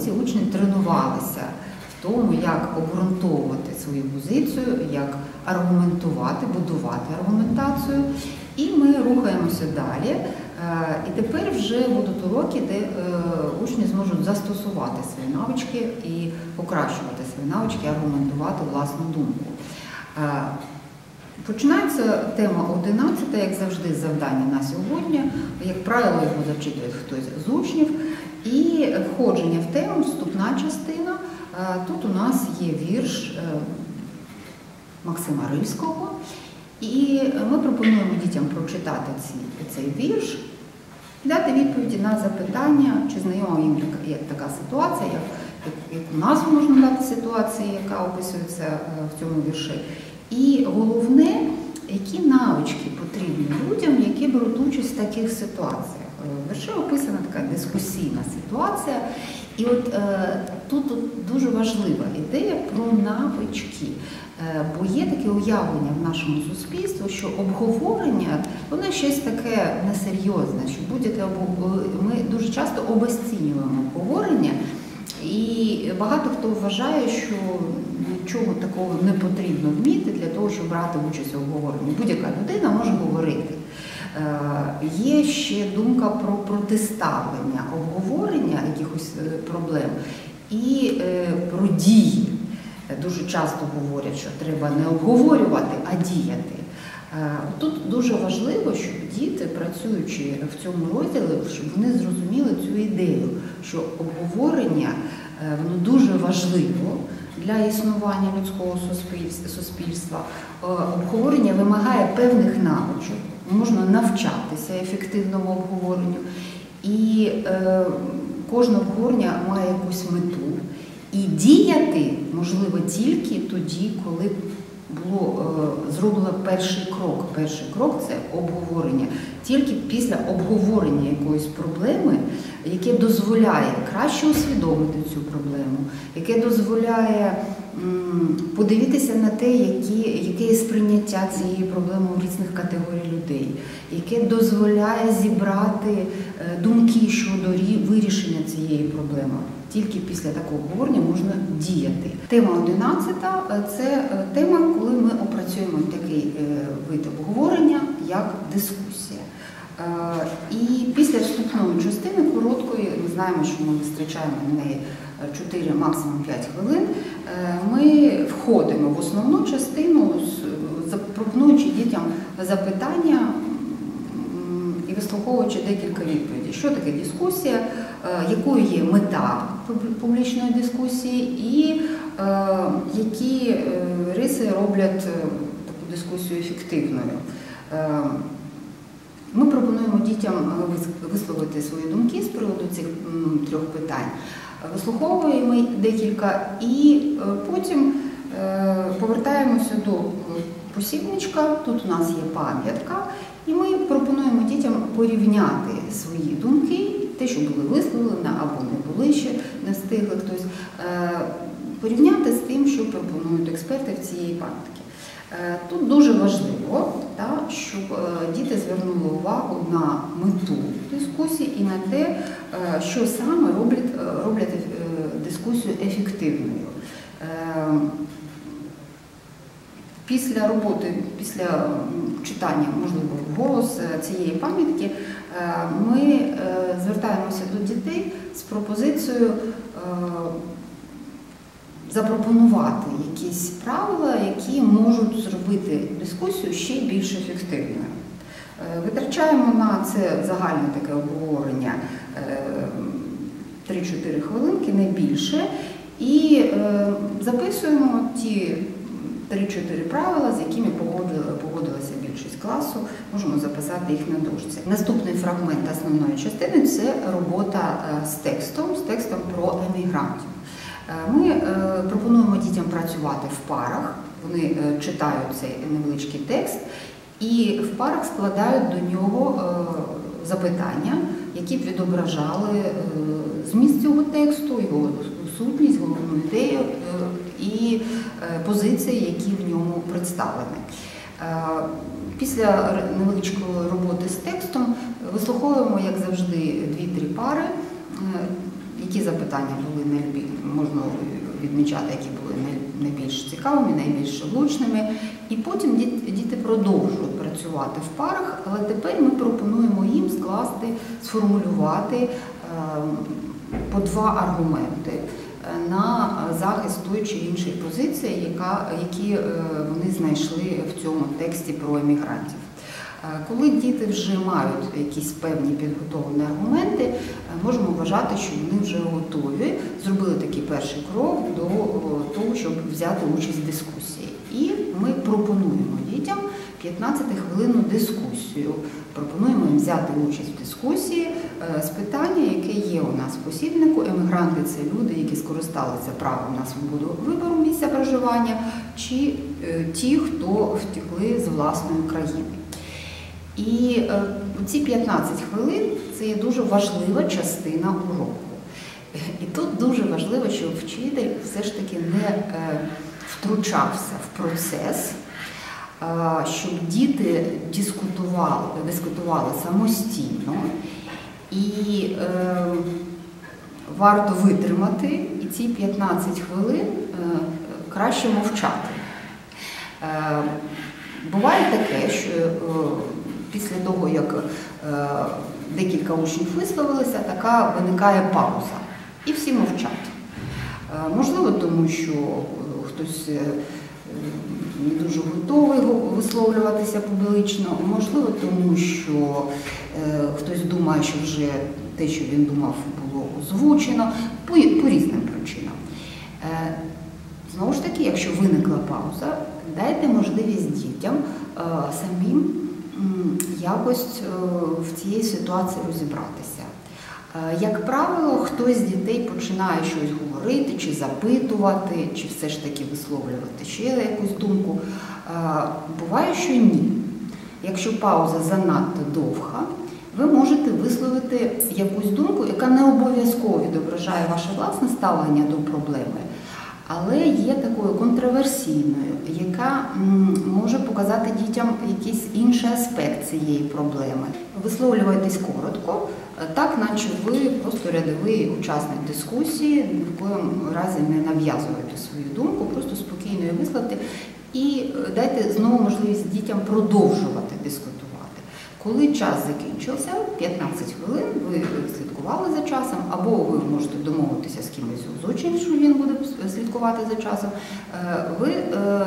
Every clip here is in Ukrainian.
уроці учні тренувалися в тому, як обґрунтовувати свою позицію, як аргументувати, будувати аргументацію. І ми рухаємося далі. Е, І тепер вже будуть уроки, де е, учні зможуть застосувати свої навички і покращувати свої навички, аргументувати власну думку. Е, Починається тема 11, як завжди, завдання на сьогодні. Як правило, його зачитує хтось з учнів. І входження в тему, вступна частина. Е, Тут у нас є вірш е, Максима Рильського. І ми пропонуємо дітям прочитати цей вірш, дати відповіді на запитання, чи знайома їм є така ситуація, як, як, яку назву можна дати ситуації, яка описується е, в цьому вірші. І головне, які навички потрібні людям, які беруть участь в таких ситуаціях. Е, описана така дискусійна ситуація. І от е, тут, тут дуже важлива ідея про навички. Е, Бо є таке уявлення в нашому суспільстві, що обговорення воно щось таке несерйозне, що будь-яке ми дуже часто обесцінюємо обговорення, і багато хто вважає, що нічого такого не потрібно вміти для того, щоб брати участь у обговоренні. Будь-яка людина може говорити. Е, Є ще думка про протиставлення обговорення якихось е, проблем і е, про дії. Дуже часто говорять, що треба не обговорювати, а діяти. Тут дуже важливо, щоб діти, працюючи в цьому розділі, щоб вони зрозуміли цю ідею, що обговорення воно дуже важливо для існування людського суспільства. Е, Обговорення вимагає певних навичок, можна навчатися ефективному обговоренню, і е, кожне обговорення має якусь мету. І діяти можливо тільки тоді, коли було е, зроблено перший крок. Перший крок це обговорення. Тільки після обговорення якоїсь проблеми, яке дозволяє краще усвідомити цю проблему, яке дозволяє подивитися на те, які, яке є сприйняття цієї проблеми у різних категорій людей, яке дозволяє зібрати е, думки щодо рі- вирішення цієї проблеми. Тільки після такого обговорення можна діяти. Тема 11 е, це е, тема, коли ми опрацюємо такий е, вид обговорення, як дискусія. І після вступної частини короткої, ми знаємо, що ми витрачаємо на неї 4, максимум 5 хвилин. Ми входимо в основну частину, запропонуючи дітям запитання і вислуховуючи декілька відповідей. Що таке дискусія, якою є мета публічної дискусії, і е, які е, риси роблять е, таку дискусію ефективною. Е, Ми пропонуємо дітям е, висловити свої думки з приводу цих трьох питань. Вислуховуємо декілька і е, потім е, повертаємося до е, посібничка. Тут у нас є пам'ятка, і ми пропонуємо дітям порівняти свої думки, те, що були висловлені або не були ще, не встигли хтось, е, порівняти з тим, що пропонують експерти в цієї пам'ятки. Е, Тут дуже важливо, щоб е, діти звернули увагу на мету дискусії і на те, що саме роблять, роблять дискусію ефективною. Після роботи, після читання, можливо, голос цієї пам'ятки, ми е, звертаємося до дітей з пропозицією е, запропонувати якісь правила, які можуть зробити дискусію ще більш ефективною. Е, Витрачаємо на це загальне таке обговорення е, 3-4 хвилинки, не більше, і е, записуємо ті 3-4 правила, з якими погодили- погодилася більшість класу, можемо записати їх на дошці. Наступний фрагмент основної частини це робота е, з текстом, з текстом про емігрантів. Е, Ми е, пропонуємо дітям працювати в парах. Вони читають цей невеличкий текст і в парах складають до нього запитання, які б відображали зміст цього тексту, його сутність, головну ідею і позиції, які в ньому представлені. Після невеличкої роботи з текстом вислуховуємо, як завжди, дві-три пари, е, які запитання були найбільш можна відмічати, які були найбільш цікавими, найбільш влучними. І потім діти продовжують працювати в парах, але тепер ми пропонуємо їм скласти, сформулювати е, по два аргументи на захист тої чи іншої позиції, яка, які е, вони знайшли в цьому тексті про емігрантів. Е, Коли діти вже мають якісь певні підготовлені аргументи, е, можемо вважати, що вони вже готові, зробили такий перший крок до того, щоб взяти участь в дискусії. І ми пропонуємо дітям 15 хвилинну дискусію. Пропонуємо їм взяти участь в дискусії е, з питання, яке є у нас в посібнику. Емігранти це люди, які скористалися правом на свободу вибору місця проживання, чи е, ті, хто втекли з власної країни. І е, ці 15 хвилин це є дуже важлива частина уроку. І тут дуже важливо, щоб вчитель все ж таки не втручався в процес, щоб діти дискутували, дискутували самостійно. І е, варто витримати і ці 15 хвилин е, краще мовчати. Е, Буває таке, що е, після того, як е, декілька учнів висловилися, така виникає пауза. І всі мовчать. Е, Можливо, тому що е, хтось е, не дуже готовий висловлюватися публічно, можливо, тому що е, хтось думає, що вже те, що він думав, було озвучено, по, по різним причинам. Е, Знову ж таки, якщо виникла пауза, дайте можливість дітям е, самим якось е, в цій ситуації розібратися. Е, Як правило, хтось з дітей починає щось говорити, чи запитувати, чи все ж таки висловлювати ще якусь думку. Е, Буває, що ні. Якщо пауза занадто довга, ви можете висловити якусь думку, яка не обов'язково відображає ваше власне ставлення до проблеми, але є такою контроверсійною, яка може показати дітям якийсь інший аспект цієї проблеми. Висловлювайтесь коротко, е, так наче ви просто рядовий учасник дискусії, ні в коєму разі не нав'язуєте свою думку, просто спокійно її висловити і е, дайте знову можливість дітям продовжувати дискутувати. Коли час закінчився, 15 хвилин, ви слідкували за часом, або ви можете домовитися з кимось з учнів, що він буде слідкувати за часом. е, Ви е,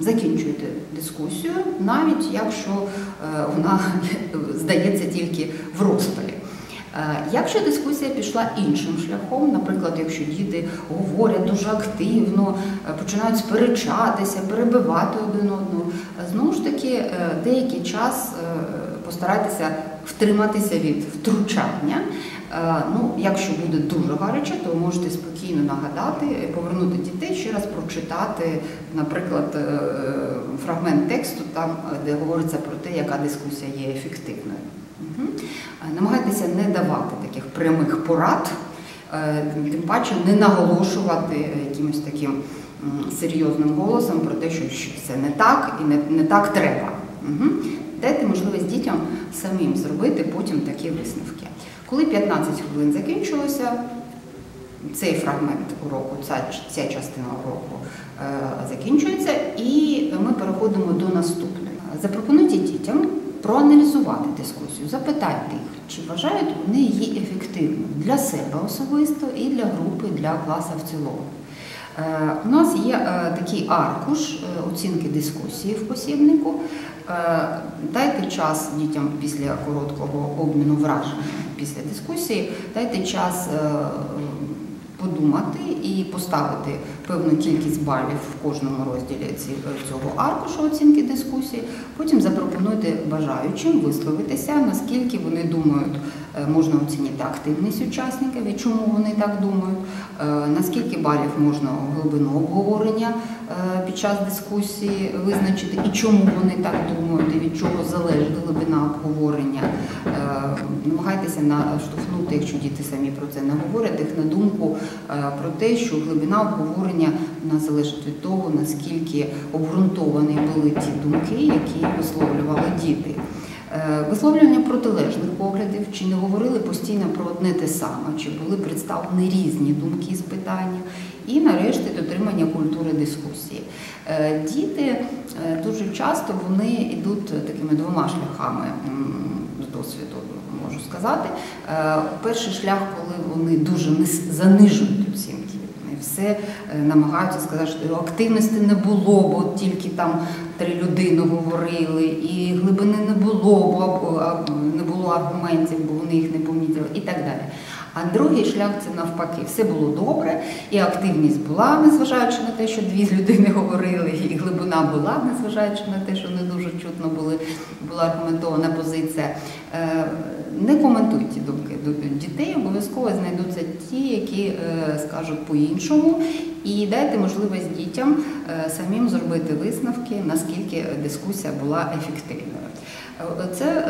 закінчуєте дискусію, навіть якщо е, вона здається тільки в розпалі. Якщо дискусія пішла іншим шляхом, наприклад, якщо діти говорять дуже активно, починають сперечатися, перебивати один одного, знову ж таки, е, деякий час е, постарайтеся втриматися від втручання. Е, Ну, якщо буде дуже гаряче, то можете спокійно нагадати, повернути дітей ще раз прочитати, наприклад, фрагмент тексту, там, де говориться про те, яка дискусія є ефективною. Намагайтеся не давати таких прямих порад, тим паче не наголошувати якимось таким серйозним голосом про те, що це не так і не, не так треба. Мгм. Дайте можливість дітям самим зробити потім такі висновки. Коли 15 хвилин закінчилося, цей фрагмент уроку, ця, ця частина уроку е, закінчується, і ми переходимо до наступного. Запропонуйте дітям проаналізувати дискусію, запитайте чи вважають вони її ефективною для себе особисто і для групи, для класу в цілому. Е, У нас є е, такий аркуш е, оцінки дискусії в посібнику. Дайте час дітям після короткого обміну вражень після дискусії, дайте час подумати і поставити певну кількість балів в кожному розділі цього аркушу оцінки дискусії. Потім запропонуйте бажаючим висловитися, наскільки вони думають, можна оцінити активність учасників і чому вони так думають, е, наскільки балів можна глибину обговорення е, під час дискусії визначити і чому вони так думають, і від чого залежить глибина обговорення. Е, Намагайтеся наштовхнути, якщо діти самі про це не говорять, їх на думку е, про те, що глибина обговорення вона залежить від того, наскільки обґрунтовані були ті думки, які висловлювали діти. Е, Висловлювання протилежних поглядів, чи не говорили постійно про одне те саме, чи були представлені різні думки з питання, і нарешті дотримання культури дискусії. Е, Діти е, дуже часто вони йдуть такими двома шляхами досвіду, можу сказати. Перший шлях, коли вони дуже занижують оцінки. Все намагаються сказати, що активності не було, бо тільки там три людини говорили, і глибини не було, бо не було аргументів, бо вони їх не помітили, і так далі. А другий шлях це навпаки, все було добре, і активність була, незважаючи на те, що дві людини говорили, і глибина була, незважаючи на те, що не дуже чутно були, була аргументована позиція. Е, Не коментуйте ті думки дітей, обов'язково знайдуться ті, які е, скажуть по-іншому, і дайте можливість дітям е, самим зробити висновки, наскільки дискусія була ефективною. Це,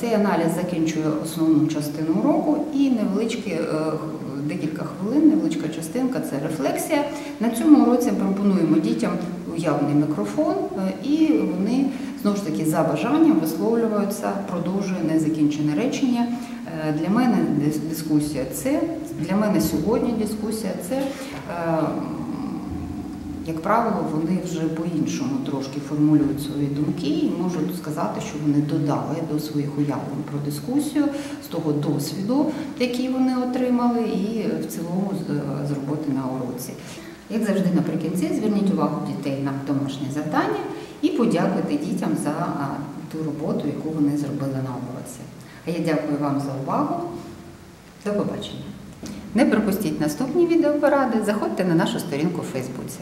цей аналіз закінчує основну частину уроку і невеличкі декілька хвилин, невеличка частинка це рефлексія. На цьому уроці пропонуємо дітям уявний мікрофон, і вони знову ж таки за бажанням висловлюються, продовжує незакінчене речення. Е, Для мене дискусія це для мене сьогодні дискусія це. е, як правило, вони вже по-іншому трошки формулюють свої думки і можуть сказати, що вони додали до своїх уявлень про дискусію з того досвіду, який вони отримали, і в цілому з- роботи на уроці. Як завжди, наприкінці зверніть увагу дітей на домашнє завдання і подякуйте дітям за ту роботу, яку вони зробили на уроці. А я дякую вам за увагу. До побачення. Не пропустіть наступні відеопоради, заходьте на нашу сторінку у Фейсбуці.